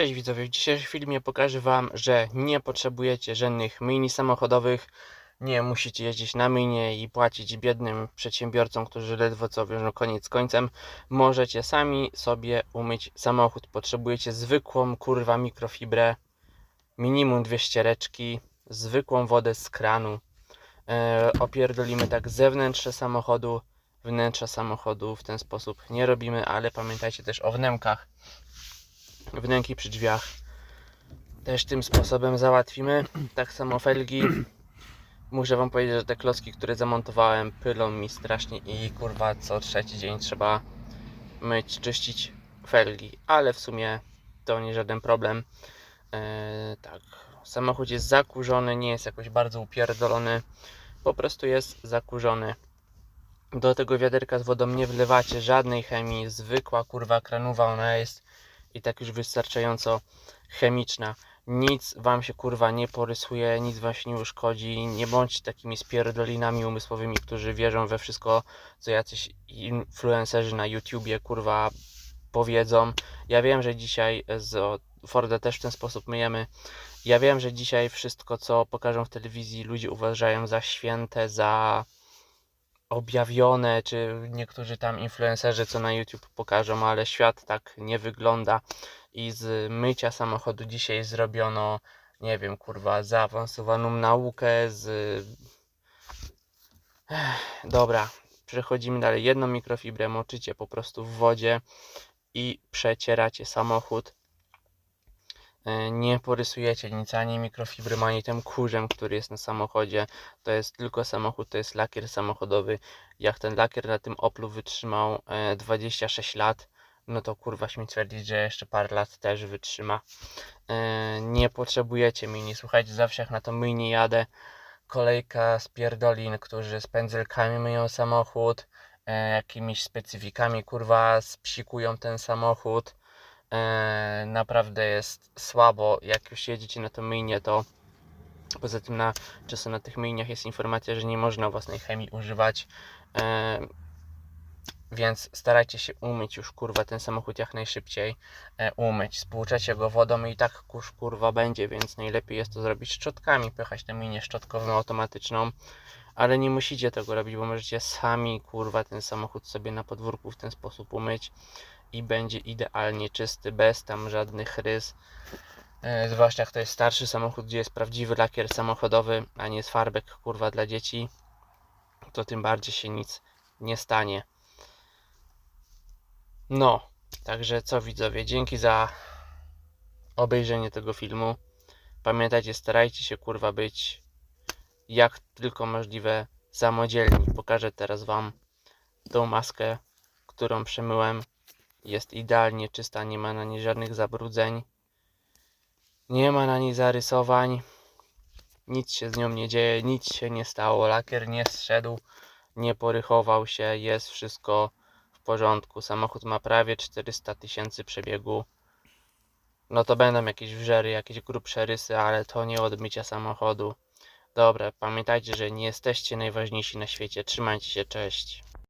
Cześć widzowie, w dzisiejszym filmie pokażę Wam, że nie potrzebujecie żadnych mini samochodowych, nie musicie jeździć na minie i płacić biednym przedsiębiorcom, którzy ledwo co wiążą koniec z końcem. Możecie sami sobie umyć samochód. Potrzebujecie zwykłą kurwa mikrofibrę, minimum dwie ściereczki, zwykłą wodę z kranu. E, opierdolimy tak zewnętrzne samochodu, wnętrza samochodu w ten sposób nie robimy, ale pamiętajcie też o wnękach wnęki przy drzwiach też tym sposobem załatwimy. Tak samo felgi. Muszę wam powiedzieć, że te klocki, które zamontowałem, pylą mi strasznie i kurwa co trzeci dzień trzeba myć, czyścić felgi, ale w sumie to nie żaden problem. Eee, tak, samochód jest zakurzony, nie jest jakoś bardzo upierdolony, po prostu jest zakurzony. Do tego wiaderka z wodą nie wlewacie żadnej chemii, zwykła kurwa kranowa, ona jest i tak już wystarczająco chemiczna. Nic wam się kurwa nie porysuje, nic wam się nie uszkodzi. Nie bądźcie takimi spierdolinami umysłowymi, którzy wierzą we wszystko, co jacyś influencerzy na YouTubie kurwa powiedzą. Ja wiem, że dzisiaj z Forda też w ten sposób myjemy. Ja wiem, że dzisiaj wszystko, co pokażą w telewizji, ludzie uważają za święte, za objawione, czy niektórzy tam influencerzy, co na YouTube pokażą, ale świat tak nie wygląda i z mycia samochodu dzisiaj zrobiono, nie wiem, kurwa, zaawansowaną naukę z... Dobra, przechodzimy dalej. Jedną mikrofibrę moczycie po prostu w wodzie i przecieracie samochód. E, Nie porysujecie nic ani mikrofibrem, ani tym kurzem, który jest na samochodzie. To jest tylko samochód, to jest lakier samochodowy. Jak ten lakier na tym Oplu wytrzymał e, 26 lat, no to kurwa śmiem twierdzić, że jeszcze parę lat też wytrzyma. E, Nie potrzebujecie mini. Słuchajcie, zawsze jak na to mini jadę, kolejka z pierdolin, którzy z pędzelkami myją samochód, e, jakimiś specyfikami kurwa spsikują ten samochód. E, naprawdę jest słabo. Jak już jedziecie na to myjnie, to poza tym na, czasem na tych myjniach jest informacja, że nie można własnej chemii używać. E, więc starajcie się umyć już kurwa ten samochód jak najszybciej. E, umyć, spłuczecie go wodą i tak kurz kurwa będzie, więc najlepiej jest to zrobić szczotkami, pychać na minię szczotkową automatyczną. Ale nie musicie tego robić, bo możecie sami kurwa ten samochód sobie na podwórku w ten sposób umyć i będzie idealnie czysty, bez tam żadnych rys. E, zwłaszcza jak to jest starszy samochód, gdzie jest prawdziwy lakier samochodowy, a nie jest farbek kurwa dla dzieci, to tym bardziej się nic nie stanie. No, także co widzowie, dzięki za obejrzenie tego filmu. Pamiętajcie, starajcie się kurwa być jak tylko możliwe samodzielni. Pokażę teraz wam tą maskę, którą przemyłem jest idealnie czysta, nie ma na niej żadnych zabrudzeń. Nie ma na niej zarysowań. Nic się z nią nie dzieje, nic się nie stało. Lakier nie zszedł, nie porychował się, jest wszystko w porządku. Samochód ma prawie 400 tysięcy przebiegu. No to będą jakieś wżery, jakieś grubsze rysy, ale to nie od mycia samochodu. Dobra, pamiętajcie, że nie jesteście najważniejsi na świecie. Trzymajcie się, cześć.